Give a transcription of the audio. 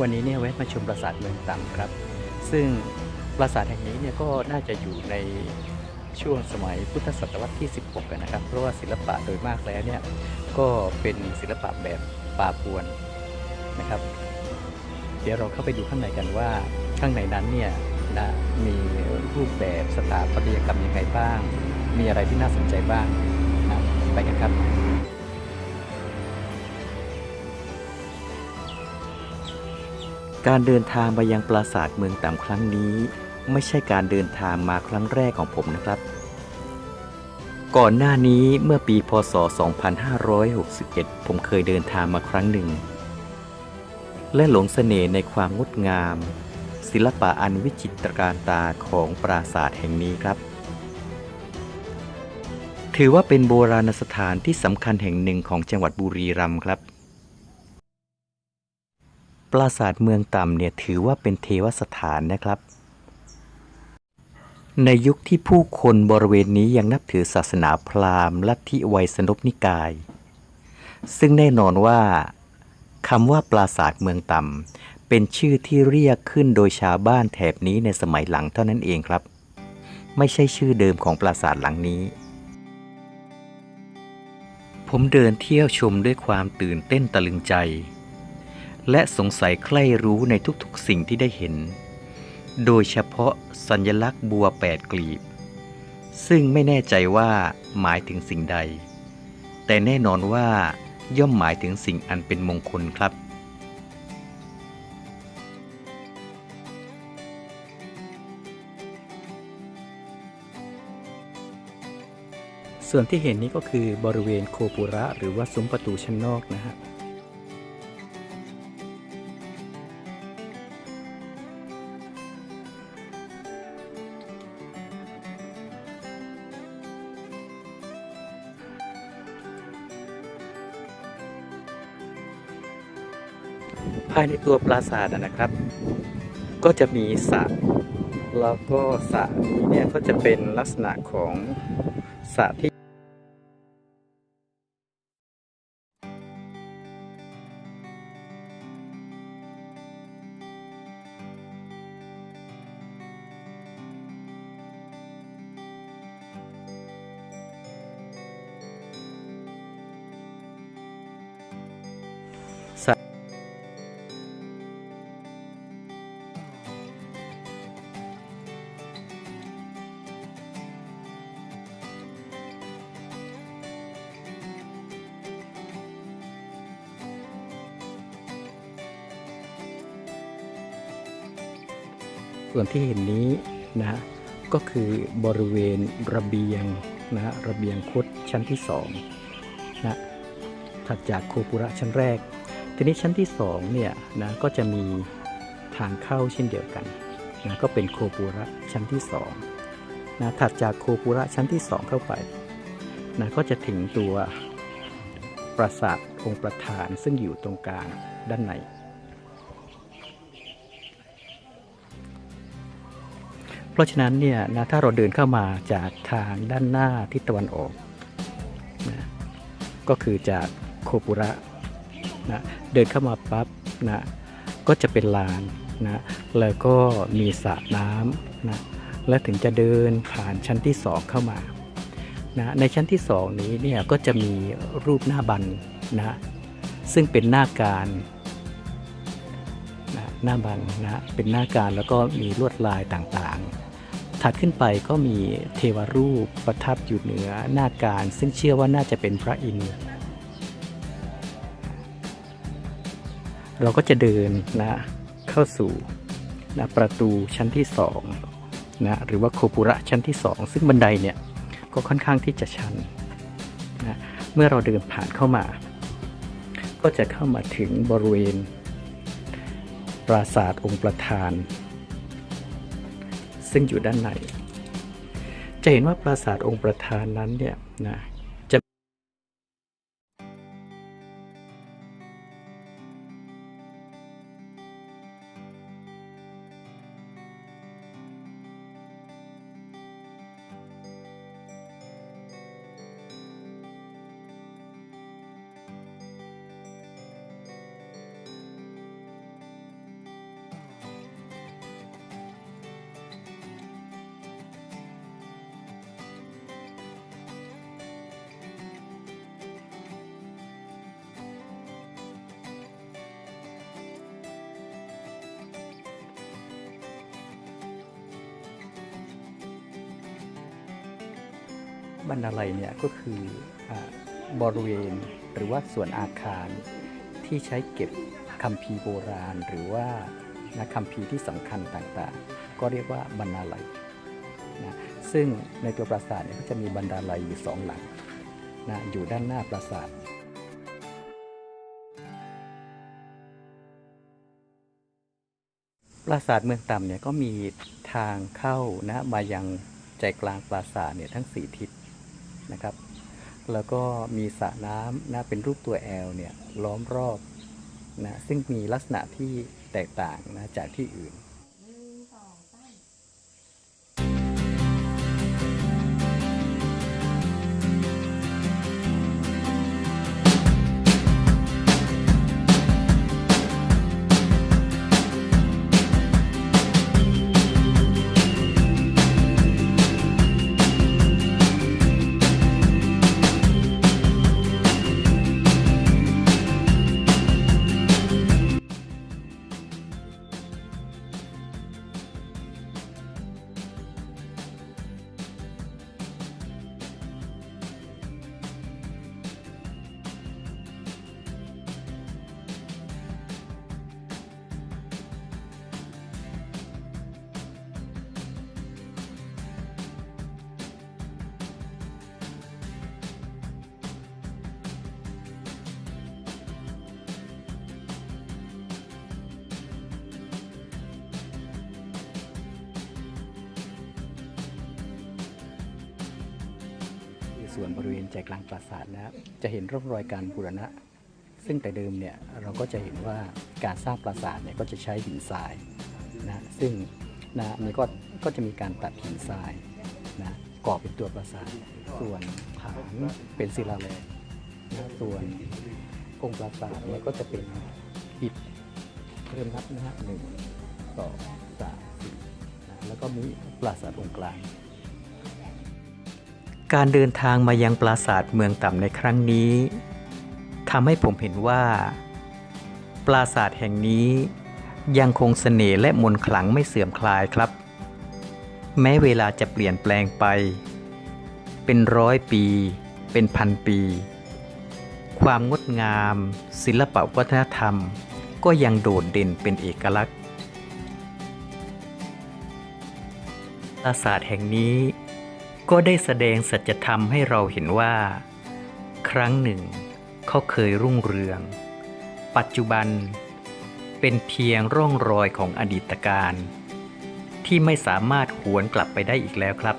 วันนี้เนี่ยแวะมาชมปราสาทเมืองต่ำครับ ซึ่งปราสาทแห่งนี้เนี่ยก็น่าจะอยู่ในช่วงสมัยพุทธศตวรรษที่ 16 กันนะครับ เพราะว่าศิลปะโดยมากแล้วเนี่ยก็เป็นศิลปะแบบป่าปวนนะครับ เดี๋ยวเราเข้าไปดูข้างในกันว่าข้างในนั้นเนี่ยนะมีรูปแบบสถาปัตยกรรมยังไงบ้าง มีอะไรที่น่าสนใจบ้างนะไปกันครับ การเดินทางไปยังปราสาทเมืองต่ำครั้งนี้ ไม่ใช่การเดินทางมาครั้งแรกของผมนะครับ ก่อนหน้านี้เมื่อปีพศ 2561 ผมเคยเดินทางมาครั้งหนึ่ง และหลงเสน่ห์ในความงดงาม ศิลปะอันวิจิตรการตาของปราสาทแห่งนี้ครับ ถือว่าเป็นโบราณสถานที่สำคัญแห่งหนึ่งของจังหวัดบุรีรัมย์ครับ ปราสาทเมืองต่ำเนี่ยถือว่าเป็นเทวสถานนะครับ ในยุคที่ผู้คนบริเวณนี้ยังนับถือศาสนาพราหมณ์ลัทธิไวยสนพนิกาย ซึ่งแน่นอนว่าคำว่าปราสาทเมืองต่ำเป็นชื่อที่เรียกขึ้นโดยชาวบ้านแถบนี้ในสมัยหลังเท่านั้นเองครับ ไม่ใช่ชื่อเดิมของปราสาทหลังนี้ ผมเดินเที่ยวชมด้วยความตื่นเต้นตะลึงใจ และสงสัยใคร่รู้ในทุกๆสิ่งที่ได้เห็น โดยเฉพาะสัญลักษณ์บัวแปดกลีบ ซึ่งไม่แน่ใจว่าหมายถึงสิ่งใด แต่แน่นอนว่าย่อมหมายถึงสิ่งอันเป็นมงคลครับ ส่วนที่เห็นนี้ก็คือบริเวณโคปุระหรือว่าซุ้มประตูชั้นนอกนะฮะ ภายในตัวปราสาทนะครับ ก็จะมีสระแล้วก็สระนี้เนี่ยก็จะเป็นลักษณะของสระที่ ส่วนที่เห็นนี้นะก็คือบริเวณระเบียงนะระเบียงคดชั้นที่สองนะถัดจากโคปุระชั้นแรก ทีนี้ชั้นที่สองเนี่ยนะก็จะมีทางเข้าเช่นเดียวกันนะก็เป็นโคปุระชั้นที่สองนะถัดจากโคปุระชั้นที่สองเข้าไปนะก็จะถึงตัวปราสาทองค์ประธานซึ่งอยู่ตรงกลางด้านใน เพราะฉะนั้นเนี่ยนะถ้าเราเดินเข้ามาจากทางด้านหน้าทิศตะวันออกนะก็คือจากโคปุระนะเดินเข้ามาปั๊บนะก็จะเป็นลานนะแล้วก็มีสระน้ำนะและถึงจะเดินผ่านชั้นที่สองเข้ามานะในชั้นที่สองนี้เนี่ยก็จะมีรูปหน้าบันนะซึ่งเป็นหน้าการนะหน้าบันนะเป็นหน้าการแล้วก็มีลวดลายต่างๆ ถัดขึ้นไปก็มีเทวรูปประทับอยู่เหนือหน้าการซึ่งเชื่อว่าน่าจะเป็นพระอินทร์เราก็จะเดินนะเข้าสู่นะประตูชั้นที่สองนะหรือว่าโคปุระชั้นที่สองซึ่งบันไดเนี่ยก็ค่อนข้างที่จะชันนะเมื่อเราเดินผ่านเข้ามา ก็จะเข้ามาถึงบริเวณ ปราสาทองค์ประธาน ซึ่งอยู่ด้านใน จะเห็นว่าปราสาทองค์ประธานนั้นเนี่ยนะ บรรณาลัยเนี่ยก็คืออบริเวณหรือว่าส่วนอาคารที่ใช้เก็บคัมภีร์โบราณ หรือว่านะคัมภีร์ที่สำคัญต่างๆ ก็เรียกว่าบรรณาลัยนะซึ่งในตัวปราสาทเนี่ยก็จะมีบรรณาลัยอยู่สองหลังนะอยู่ด้านหน้าปราสาทปราสาทเมืองต่ำเนี่ยก็มีทางเข้านะมายังใจกลางปราสาทเนี่ยทั้งสี่ทิศ นะครับ แล้วก็มีสระน้ำนะเป็นรูปตัวแอลเนี่ยล้อมรอบนะซึ่งมีลักษณะที่แตกต่างนะจากที่อื่น ส่วนบริเวณใจกลางปราสาทนะครับจะเห็นร่องรอยการบูรณะ ซึ่งแต่เดิมเนี่ยเราก็จะเห็นว่าการสร้างปราสาทเนี่ยก็จะใช้หินทรายนะซึ่งนะมันก็ก็จะมีการตัดหินทรายนะก่อเป็นตัวปราสาท ส่วนฐานเป็นศิลาแรงนะส่วนองค์ปราสาทเนี่ยก็จะเป็นอิฐเริ่มนับนะฮะหนึ่งสองสามสี่นะแล้วก็มีปราสาทองค์กลาง การเดินทางมายังปราสาทเมืองต่ำในครั้งนี้ทำให้ผมเห็นว่า ปราสาทแห่งนี้ยังคงเสน่ห์และมนต์ขลังไม่เสื่อมคลายครับ แม้เวลาจะเปลี่ยนแปลงไป เป็นร้อยปี เป็นพันปี ความงดงาม ศิลปวัฒนธรรม ก็ยังโดดเด่นเป็นเอกลักษณ์ปราสาทแห่งนี้ ก็ได้แสดงสัจธรรมให้เราเห็นว่า ครั้งหนึ่ง เขาเคยรุ่งเรือง ปัจจุบันเป็นเพียงร่องรอยของอดีตการ ที่ไม่สามารถหวนกลับไปได้อีกแล้วครับ